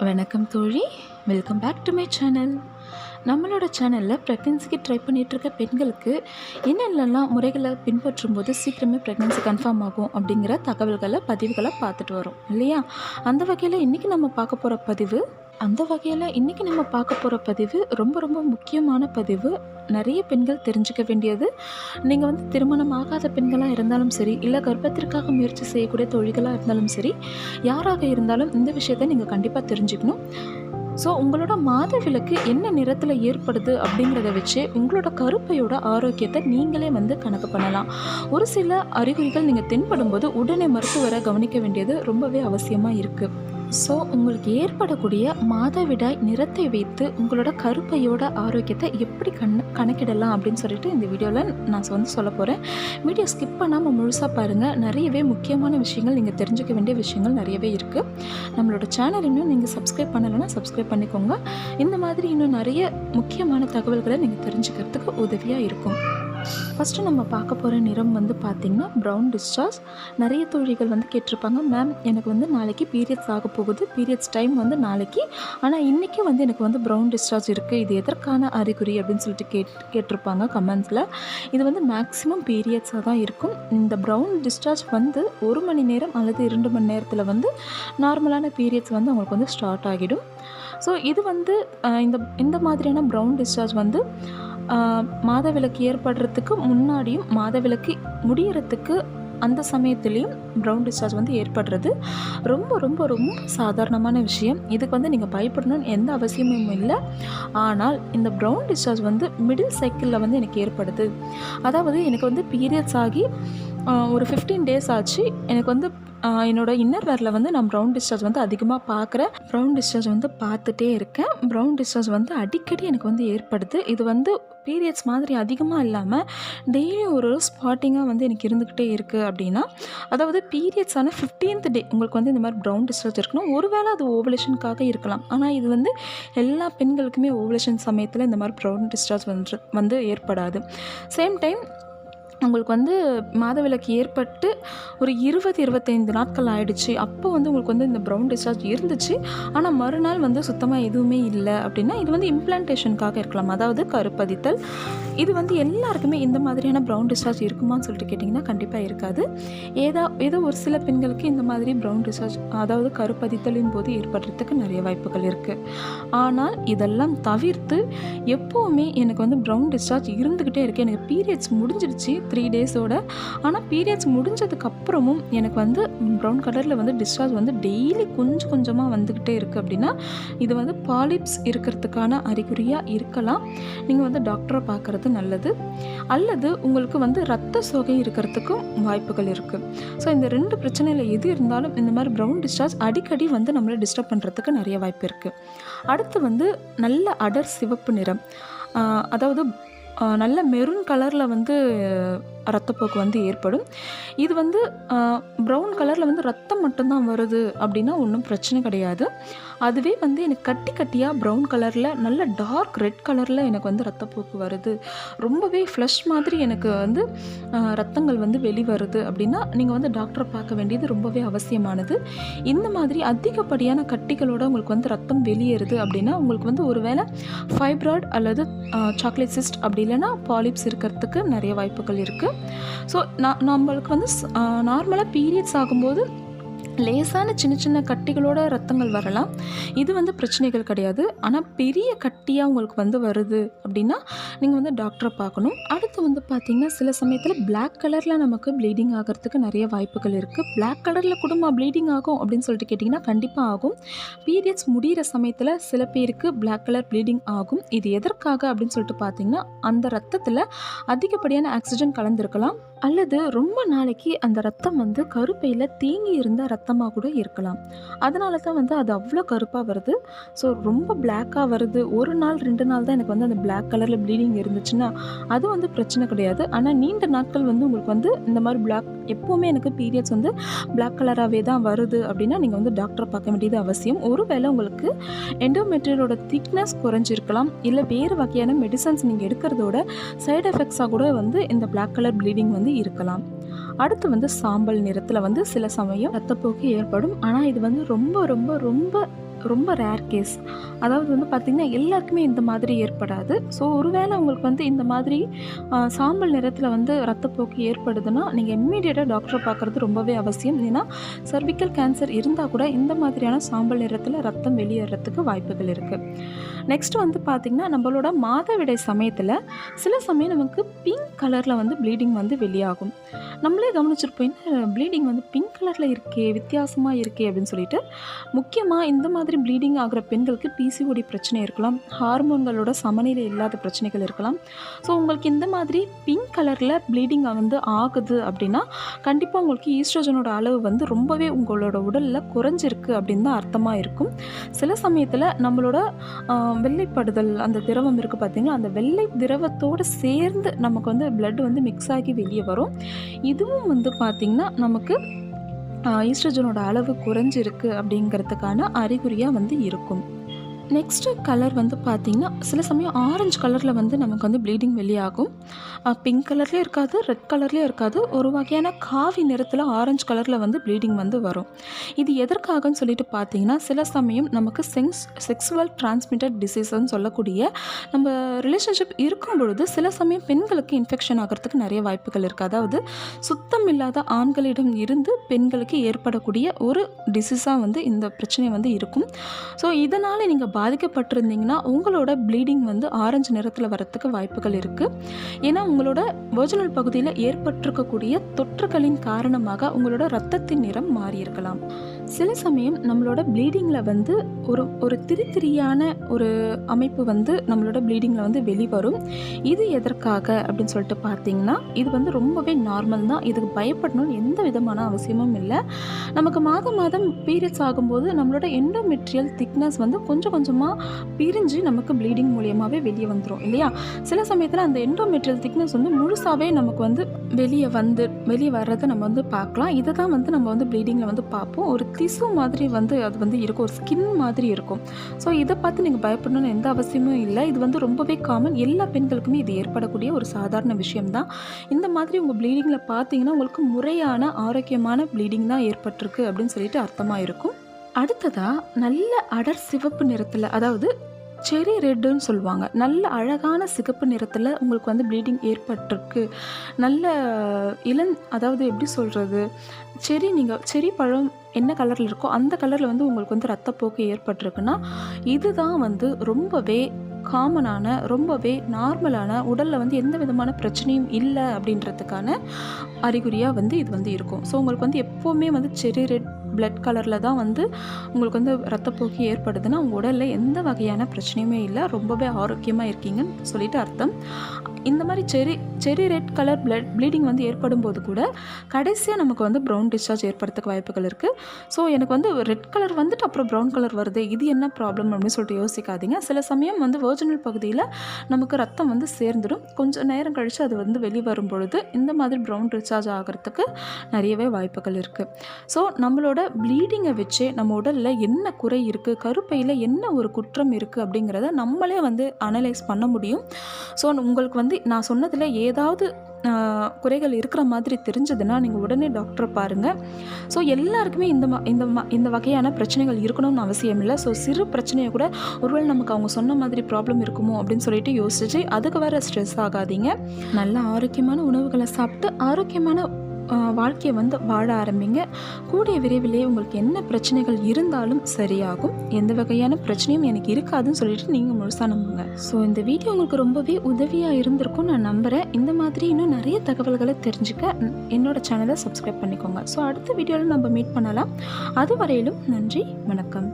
வணக்கம் தோழி. Welcome back to my channel நம்மளோட சேனலில் ப்ரெக்னென்சிக்கு ட்ரை பண்ணிகிட்ருக்க பெண்களுக்கு என்னென்னலாம் முறைகளை பின்பற்றும் போது சீக்கிரமே ப்ரெக்னென்சி கன்ஃபார்ம் ஆகும் அப்படிங்கிற தகவல்களை பதிவுகளை பார்த்துட்டு வரோம். இல்லையா? அந்த வகையில் இன்றைக்கி நம்ம பார்க்க போகிற பதிவு அந்த வகையில் இன்றைக்கி நம்ம பார்க்க போகிற பதிவு ரொம்ப ரொம்ப முக்கியமான பதிவு. நிறைய பெண்கள் தெரிஞ்சுக்க வேண்டியது. நீங்கள் வந்து திருமணம் ஆகாத பெண்களாக இருந்தாலும் சரி இல்லை கர்ப்பத்திற்காக முயற்சி செய்யக்கூடிய தொழில்களாக இருந்தாலும் சரி யாராக இருந்தாலும் இந்த விஷயத்தை நீங்கள் கண்டிப்பாக தெரிஞ்சுக்கணும். ஸோ உங்களோட மாத விளக்கு என்ன நிறத்தில் ஏற்படுது அப்படிங்கிறத வச்சு உங்களோட கருப்பையோட ஆரோக்கியத்தை நீங்களே வந்து கணக்கு பண்ணலாம். ஒரு சில அறிகுறிகள் நீங்கள் தென்படும்போது உடனே மருத்துவரை கவனிக்க வேண்டியது ரொம்பவே அவசியமாக இருக்குது ஸோ உங்களுக்கு ஏற்படக்கூடிய மாதவிடாய் நிறத்தை வைத்து உங்களோட கருப்பையோட ஆரோக்கியத்தை எப்படி கண் கணக்கிடலாம் அப்படின்னு சொல்லிட்டு இந்த வீடியோவில் நான் வந்து சொல்ல போகிறேன் வீடியோ ஸ்கிப் பண்ணாமல் முழுசாக பாருங்கள் நிறையவே முக்கியமான விஷயங்கள் நீங்கள் தெரிஞ்சுக்க வேண்டிய விஷயங்கள் நிறையவே இருக்குது நம்மளோட சேனல் இன்னும் நீங்கள் சப்ஸ்கிரைப் பண்ணலைன்னா சப்ஸ்கிரைப் பண்ணிக்கோங்க. இந்த மாதிரி இன்னும் நிறைய முக்கியமான தகவல்களை நீங்கள் தெரிஞ்சுக்கிறதுக்கு உதவியாக இருக்கும். ஃபஸ்ட்டு நம்ம பார்க்க போகிற நிறம் வந்து பார்த்திங்கன்னா ப்ரௌன் டிஸ்சார்ஜ் நிறைய தோழிகள் வந்து கேட்டிருப்பாங்க. மேம் எனக்கு வந்து நாளைக்கு பீரியட்ஸ் ஆக போகுது. பீரியட்ஸ் டைம் வந்து நாளைக்கு. ஆனால் இன்றைக்கி வந்து எனக்கு வந்து ப்ரௌன் டிஸ்சார்ஜ் இருக்குது இது எதற்கான அறிகுறி அப்படின்னு சொல்லிட்டு கேட் கேட்டிருப்பாங்க கமெண்ட்ஸில் இது வந்து மேக்ஸிமம் பீரியட்ஸாக தான் இருக்கும். இந்த ப்ரௌன் டிஸ்சார்ஜ் வந்து ஒரு மணி நேரம் அல்லது இரண்டு மணி நேரத்தில் வந்து நார்மலான பீரியட்ஸ் வந்து அவங்களுக்கு வந்து ஸ்டார்ட் ஆகிடும். ஸோ இது வந்து இந்த இந்த மாதிரியான ப்ரௌன் டிஸ்சார்ஜ் வந்து மாதவிளக்கு ஏற்படுறதுக்கு முன்னாடியும் மாதவிளக்கு முடியறதுக்கு அந்த சமயத்துலேயும் ப்ரௌன் டிஸ்சார்ஜ் வந்து ஏற்படுறது. ரொம்ப ரொம்ப ரொம்ப சாதாரணமான விஷயம். இதுக்கு வந்து நீங்கள் பயப்படணும்னு எந்த அவசியமும் இல்லை. ஆனால் இந்த ப்ரௌன் டிஸ்சார்ஜ் வந்து மிடில் சைக்கிளில் வந்து எனக்கு ஏற்படுது. அதாவது எனக்கு வந்து பீரியட்ஸ் ஆகி ஒரு ஃபிஃப்டீன் டேஸ் ஆச்சு. எனக்கு வந்து என்னோட இன்னர் வேரில் வந்து நான் ப்ரௌன் டிஸ்சார்ஜ் வந்து அதிகமாக பார்க்குறேன். ப்ரௌன் டிஸ்சார்ஜ் வந்து பார்த்துட்டே இருக்கேன். ப்ரௌன் டிஸ்சார்ஜ் வந்து அடிக்கடி எனக்கு வந்து ஏற்படுது. இது வந்து பீரியட்ஸ் மாதிரி அதிகமாக இல்லாமல் டெய்லி ஒரு ஸ்பாட்டிங்காக வந்து எனக்கு இருந்துக்கிட்டே இருக்குது அப்படின்னா அதாவது பீரியட்ஸான ஃபிஃப்டீன்த் டே உங்களுக்கு வந்து இந்த மாதிரி ப்ரௌன் டிஸ்டர்ஜ் இருக்கணும். ஒருவேளை அது ஓவலேஷனுக்காக இருக்கலாம். ஆனால் இது வந்து எல்லா பெண்களுக்குமே ஓவலேஷன் சமயத்தில் இந்த மாதிரி ப்ரௌன் டிஸ்சார்ஜ் வந்து வந்து ஏற்படாது. சேம் டைம் உங்களுக்கு வந்து மாதவிலக்கு ஏற்பட்டு ஒரு இருபது இருபத்தைந்து நாட்கள் ஆகிடுச்சு அப்போ வந்து உங்களுக்கு வந்து இந்த ப்ரௌன் டிஸ்சார்ஜ் இருந்துச்சு. ஆனால் மறுநாள் வந்து சுத்தமாக எதுவுமே இல்லை அப்படின்னா இது வந்து இம்ப்ளான்டேஷனுக்காக இருக்கலாம். அதாவது கருப்பதித்தல். இது வந்து எல்லாருக்குமே இந்த மாதிரியான ப்ரௌன் டிஸ்சார்ஜ் இருக்குமான்னு சொல்லிட்டு கேட்டிங்கன்னா கண்டிப்பாக இருக்காது. ஏதா ஏதோ ஒரு சில பெண்களுக்கு இந்த மாதிரி ப்ரௌன் டிஸ்சார்ஜ் அதாவது கருப்பதித்தலின் போது ஏற்படுறதுக்கு நிறைய வாய்ப்புகள் இருக்குது ஆனால் இதெல்லாம் தவிர்த்து எப்போவுமே எனக்கு வந்து ப்ரௌன் டிஸ்சார்ஜ் இருந்துக்கிட்டே இருக்குது எனக்கு பீரியட்ஸ் முடிஞ்சிடுச்சு. த்ரீ டேஸோட ஆனால் பீரியட்ஸ் முடிஞ்சதுக்கப்புறமும் எனக்கு வந்து ப்ரௌன் கலரில் வந்து டிஸ்சார்ஜ் வந்து டெய்லி கொஞ்சம் கொஞ்சமாக வந்துக்கிட்டே இருக்குது அப்படின்னா இது வந்து பாலிப்ஸ் இருக்கிறதுக்கான அறிகுறியாக இருக்கலாம். நீங்கள் வந்து டாக்டரை பார்க்குறது நல்லது. அல்லது உங்களுக்கு வந்து ரத்த சோகை இருக்கிறதுக்கும் வாய்ப்புகள் இருக்குது ஸோ இந்த ரெண்டு பிரச்சனையில் எது இருந்தாலும் இந்த மாதிரி ப்ரௌன் டிஸ்சார்ஜ் அடிக்கடி வந்து நம்மளை டிஸ்டர்ப் பண்ணுறதுக்கு நிறைய வாய்ப்பு இருக்குது அடுத்து வந்து நல்ல அடர் சிவப்பு நிறம். அதாவது நல்ல மெரூன் கலரில் வந்து ரத்தப்போக்கு வந்து ஏற்படும். இது வந்து ப்ரௌன் கலரில் வந்து ரத்தம் மட்டும்தான் வருது அப்படின்னா ஒன்றும் பிரச்சனை கிடையாது. அதுவே வந்து எனக்கு கட்டி கட்டியாக ப்ரௌன் கலரில் நல்ல டார்க் ரெட் கலரில் எனக்கு வந்து ரத்தப்போக்கு வருது. ரொம்பவே ஃப்ளஷ் மாதிரி எனக்கு வந்து ரத்தங்கள் வந்து வெளிவருது அப்படின்னா நீங்கள் வந்து டாக்டரை பார்க்க வேண்டியது ரொம்பவே அவசியமானது. இந்த மாதிரி அதிகப்படியான கட்டிகளோட உங்களுக்கு வந்து ரத்தம் வெளியேறுது அப்படின்னா உங்களுக்கு வந்து ஒருவேளை ஃபைப்ராய்ட் அல்லது சாக்லேட் சிஸ்ட் அப்படி இல்லைன்னா பாலிப்ஸ் இருக்கிறதுக்கு நிறைய வாய்ப்புகள் இருக்குது ஸோ நான் நம்மளுக்கு வந்து நார்மலாக பீரியட்ஸ் ஆகும்போது லேசான சின்ன சின்ன கட்டிகளோட ரத்தங்கள் வரலாம். இது வந்து பிரச்சனைகள் கிடையாது. ஆனால் பெரிய கட்டியாக உங்களுக்கு வந்து வருது அப்படின்னா நீங்கள் வந்து டாக்டரை பார்க்கணும். அடுத்து வந்து பார்த்திங்கன்னா சில சமயத்தில் பிளாக் கலரில் நமக்கு ப்ளீடிங் ஆகிறதுக்கு நிறைய வாய்ப்புகள் இருக்குது பிளாக் கலரில் குடும்பம் ப்ளீடிங் ஆகும் அப்படின்னு சொல்லிட்டு கேட்டிங்கன்னா கண்டிப்பாக ஆகும். பீரியட்ஸ் முடிகிற சமயத்தில் சில பேருக்கு பிளாக் கலர் ப்ளீடிங் ஆகும். இது எதற்காக அப்படின்னு சொல்லிட்டு பார்த்தீங்கன்னா அந்த ரத்தத்தில் அதிகப்படியான ஆக்சிஜன் கலந்துருக்கலாம். அல்லது ரொம்ப நாளைக்கு அந்த ரத்தம் வந்து கருப்பையில் தேங்கி இருந்த ரத்தமாக கூட இருக்கலாம். அதனால தான் வந்து அது அவ்வளோ கருப்பாக வருது. ஸோ ரொம்ப பிளாக்காக வருது. ஒரு நாள் ரெண்டு நாள் தான் எனக்கு வந்து அந்த பிளாக் கலரில் ப்ளீடிங் இருந்துச்சுன்னா அது வந்து பிரச்சனை கிடையாது. ஆனால் நீண்ட நாட்கள் வந்து உங்களுக்கு வந்து இந்த மாதிரி பிளாக் எப்போவுமே எனக்கு பீரியட்ஸ் வந்து பிளாக் கலராகவே தான் வருது அப்படின்னா நீங்கள் வந்து டாக்டரை பார்க்க வேண்டியது அவசியம். ஒருவேளை உங்களுக்கு எண்டோமெட்ரியலோட திக்னஸ் குறைஞ்சிருக்கலாம். இல்லை வேறு வகையான மெடிசன்ஸ் நீங்கள் எடுக்கிறதோட சைடு எஃபெக்ட்ஸாக கூட வந்து இந்த பிளாக் கலர் ப்ளீடிங் வந்து இருக்கலாம். அடுத்து வந்து சாம்பல் நிறத்தில் வந்து சில சமயம் ரத்தப்போக்கு ஏற்படும். ஆனால் இது வந்து ரொம்ப ரொம்ப ரொம்ப ரொம்ப ரேர் கேஸ் அதாவது வந்து பார்த்திங்கன்னா எல்லாருக்குமே இந்த மாதிரி ஏற்படாது. ஸோ ஒருவேளை உங்களுக்கு வந்து இந்த மாதிரி சாம்பல் நிறத்தில் வந்து ரத்தப்போக்கு ஏற்படுதுன்னா நீங்கள் இம்மீடியட்டாக டாக்டரை பார்க்குறது ரொம்பவே அவசியம். ஏன்னா சர்விக்கல் கேன்சர் இருந்தால் கூட இந்த மாதிரியான சாம்பல் நிறத்தில் ரத்தம் வெளியேறதுக்கு வாய்ப்புகள் இருக்குது நெக்ஸ்ட் வந்து பார்த்திங்கன்னா நம்மளோட மாதவிடை சமயத்தில் சில சமயம் நமக்கு பிங்க் கலரில் வந்து ப்ளீடிங் வந்து வெளியாகும். நம்மளே கவனிச்சிருப்போம் ப்ளீடிங் வந்து பிங்க் கலரில் இருக்கே வித்தியாசமாக இருக்கே அப்படின்னு சொல்லிட்டு முக்கியமாக இந்த மாதிரி ப்ளீடிங் ஆகிற பெண்களுக்கு பிசிஓடி பிரச்சனை இருக்கலாம். ஹார்மோன்களோட சமநிலை இல்லாத பிரச்சனைகள் இருக்கலாம். ஸோ உங்களுக்கு இந்த மாதிரி பிங்க் கலரில் ப்ளீடிங் வந்து ஆகுது அப்படின்னா கண்டிப்பாக உங்களுக்கு ஈஸ்ட்ரோஜனோட அளவு வந்து ரொம்பவே உங்களோட உடலில் குறைஞ்சிருக்கு அப்படின்னு தான் அர்த்தமாக இருக்கும். சில சமயத்தில் நம்மளோட வெள்ளைப்படுதல் அந்த திரவம் இருக்குது பார்த்தீங்களா அந்த வெள்ளை திரவத்தோடு சேர்ந்து நமக்கு வந்து ப்ளட் வந்து மிக்ஸ் ஆகி வெளியே வரும். இதுவும் வந்து பார்த்திங்கன்னா நமக்கு ஈஸ்ட்ரஜனோட அளவு குறைஞ்சிருக்கு அப்படிங்கிறதுக்கான அறிகுறியாக வந்து இருக்கும். நெக்ஸ்ட்டு கலர் வந்து பார்த்திங்கன்னா சில சமயம் ஆரஞ்சு கலரில் வந்து நமக்கு வந்து ப்ளீடிங் வெளியாகும். பிங்க் கலர்லேயும் இருக்காது ரெட் கலர்லேயும் இருக்காது. ஒரு வகையான காவி நிறத்தில் ஆரஞ்சு கலரில் வந்து ப்ளீடிங் வந்து வரும். இது எதற்காகன்னு சொல்லிட்டு பார்த்தீங்கன்னா சில சமயம் நமக்கு செக்ஸ் செக்ஸுவல் டிரான்ஸ்மிட்டட் டிசீஸ்ன்னு சொல்லக்கூடிய நம்ம ரிலேஷன்ஷிப் இருக்கும் பொழுது சில சமயம் பெண்களுக்கு இன்ஃபெக்ஷன் ஆகிறதுக்கு நிறைய வாய்ப்புகள் இருக்குது அதாவது சுத்தம் இல்லாத ஆண்களிடம் இருந்து பெண்களுக்கு ஏற்படக்கூடிய ஒரு டிசீஸாக வந்து இந்த பிரச்சனை வந்து இருக்கும். ஸோ இதனால் நீங்கள் பாதிக்கப்பட்டிருந்தீங்கன்னா உங்களோட ப்ளீடிங் வந்து ஆரஞ்சு நிறத்தில் வரத்துக்கு வாய்ப்புகள் இருக்குது ஏன்னா உங்களோட ஒரிஜினல் பகுதியில் ஏற்பட்டிருக்கக்கூடிய தொற்றுகளின் காரணமாக உங்களோட ரத்தத்தின் நிறம் மாறியிருக்கலாம். சில சமயம் நம்மளோட ப்ளீடிங்கில் வந்து ஒரு ஒரு திரித்திரியான ஒரு அமைப்பு வந்து நம்மளோட ப்ளீடிங்கில் வந்து வெளிவரும். இது எதற்காக அப்படின்னு சொல்லிட்டு பார்த்தீங்கன்னா இது வந்து ரொம்பவே நார்மல் தான். இதுக்கு பயப்படணும்னு எந்த விதமான அவசியமும் இல்லை. நமக்கு மாதம் மாதம் பீரியட்ஸ் ஆகும்போது நம்மளோட எண்டோமெட்ரியல் திக்னஸ் வந்து கொஞ்சம் கொஞ்சம் கொஞ்சமாக பிரிஞ்சு நமக்கு ப்ளீடிங் மூலியமாகவே வெளியே வந்துடும் இல்லையா? சில சமயத்தில் அந்த எண்டோமெட்ரியல் திக்னஸ் வந்து முழுசாகவே நமக்கு வந்து வெளியே வந்து வெளியே வர்றதை நம்ம வந்து பார்க்கலாம். இதை தான் வந்து நம்ம வந்து ப்ளீடிங்கில் வந்து பார்ப்போம். ஒரு திசு மாதிரி வந்து அது வந்து இருக்கும். ஒரு ஸ்கின் மாதிரி இருக்கும். ஸோ இதை பார்த்து நீங்கள் பயப்படணும்னு எந்த அவசியமும் இல்லை. இது வந்து ரொம்பவே காமன் எல்லா பெண்களுக்குமே இது ஏற்படக்கூடிய ஒரு சாதாரண விஷயம்தான். இந்த மாதிரி உங்கள் ப்ளீடிங்கில் பார்த்தீங்கன்னா உங்களுக்கு முறையான ஆரோக்கியமான ப்ளீடிங் தான் ஏற்பட்டிருக்கு அப்படின்னு சொல்லிட்டு அர்த்தமாக இருக்கும். அடுத்ததாக நல்ல அடர் சிவப்பு நிறத்தில் அதாவது செரி ரெட்டுன்னு சொல்லுவாங்க. நல்ல அழகான சிகப்பு நிறத்தில் உங்களுக்கு வந்து ப்ளீடிங் ஏற்பட்டிருக்கு. நல்ல இளம் அதாவது எப்படி சொல்கிறது செரி நீங்கள் செரி பழம் என்ன கலரில் இருக்கோ அந்த கலரில் வந்து உங்களுக்கு வந்து ரத்தப்போக்கு ஏற்பட்டிருக்குன்னா இதுதான் வந்து ரொம்பவே காமனான ரொம்பவே நார்மலான உடலில் வந்து எந்த விதமான பிரச்சனையும் இல்லை அப்படின்றதுக்கான அறிகுறியாக வந்து இது வந்து இருக்கும். ஸோ உங்களுக்கு வந்து எப்போவுமே வந்து செரி ரெட் பிளட் கலரில் தான் வந்து உங்களுக்கு வந்து ரத்தப்போக்கு ஏற்படுதுன்னா உங்கள் உடலில் எந்த வகையான பிரச்சனையுமே இல்லை. ரொம்பவே ஆரோக்கியமாக இருக்கீங்கன்னு சொல்லிட்டு அர்த்தம். இந்த மாதிரி செரி செரி ரெட் கலர் பிளட் ப்ளீடிங் வந்து ஏற்படும் போது கூட கடைசியாக நமக்கு வந்து ப்ரௌன் டிஸ்சார்ஜ் ஏற்படுறதுக்கு வாய்ப்புகள் இருக்குது ஸோ எனக்கு வந்து ரெட் கலர் வந்துட்டு அப்புறம் ப்ரௌன் கலர் வருது. இது என்ன ப்ராப்ளம் அப்படின்னு சொல்லிட்டு யோசிக்காதீங்க. சில சமயம் வந்து வேர்ஜினல் பகுதியில் நமக்கு ரத்தம் வந்து சேர்ந்துடும் கொஞ்சம் நேரம் கழித்து அது வந்து வெளிவரும் பொழுது இந்த மாதிரி ப்ரௌன் டிஸ்சார்ஜ் ஆகிறதுக்கு நிறையவே வாய்ப்புகள் இருக்குது ஸோ நம்மளோட ப்ளீடிங்கை வச்சே நம்ம உடலில் என்ன குறை இருக்குது கருப்பையில் என்ன ஒரு குற்றம் இருக்குது அப்படிங்கிறத நம்மளே வந்து அனலைஸ் பண்ண முடியும். ஸோ உங்களுக்கு வந்து நான் சொன்னதில் ஏதாவது குறைகள் இருக்கிற மாதிரி தெரிஞ்சதுன்னா நீங்கள் உடனே டாக்டரை பாருங்கள் ஸோ எல்லாருக்குமே இந்த மா இந்த மா இந்த வகையான பிரச்சனைகள் இருக்கணும்னு அவசியம் இல்லை. ஸோ சிறு பிரச்சனையை கூட ஒருவேளை நமக்கு அவங்க சொன்ன மாதிரி ப்ராப்ளம் இருக்குமோ அப்படின்னு சொல்லிட்டு யோசிச்சு அதுக்கு வர ஸ்ட்ரெஸ் ஆகாதீங்க. நல்ல ஆரோக்கியமான உணவுகளை சாப்பிட்டு ஆரோக்கியமான வாழ்க்கையை வந்து வாழ ஆரம்பிங்க. கூடிய விரைவிலே உங்களுக்கு என்ன பிரச்சனைகள் இருந்தாலும் சரியாகும். எந்த வகையான பிரச்சனையும் எனக்கு இருக்காதுன்னு சொல்லிட்டு நீங்கள் முழுசாக நம்புங்க. ஸோ இந்த வீடியோ உங்களுக்கு ரொம்பவே உதவியாக இருந்திருக்கும் நான் நம்புகிறேன் இந்த மாதிரி இன்னும் நிறைய தகவல்களை தெரிஞ்சுக்க என்னோட சேனலை சப்ஸ்கிரைப் பண்ணிக்கோங்க. ஸோ அடுத்த வீடியோவில் நம்ம மீட் பண்ணலாம். அது வரையிலும் நன்றி வணக்கம்.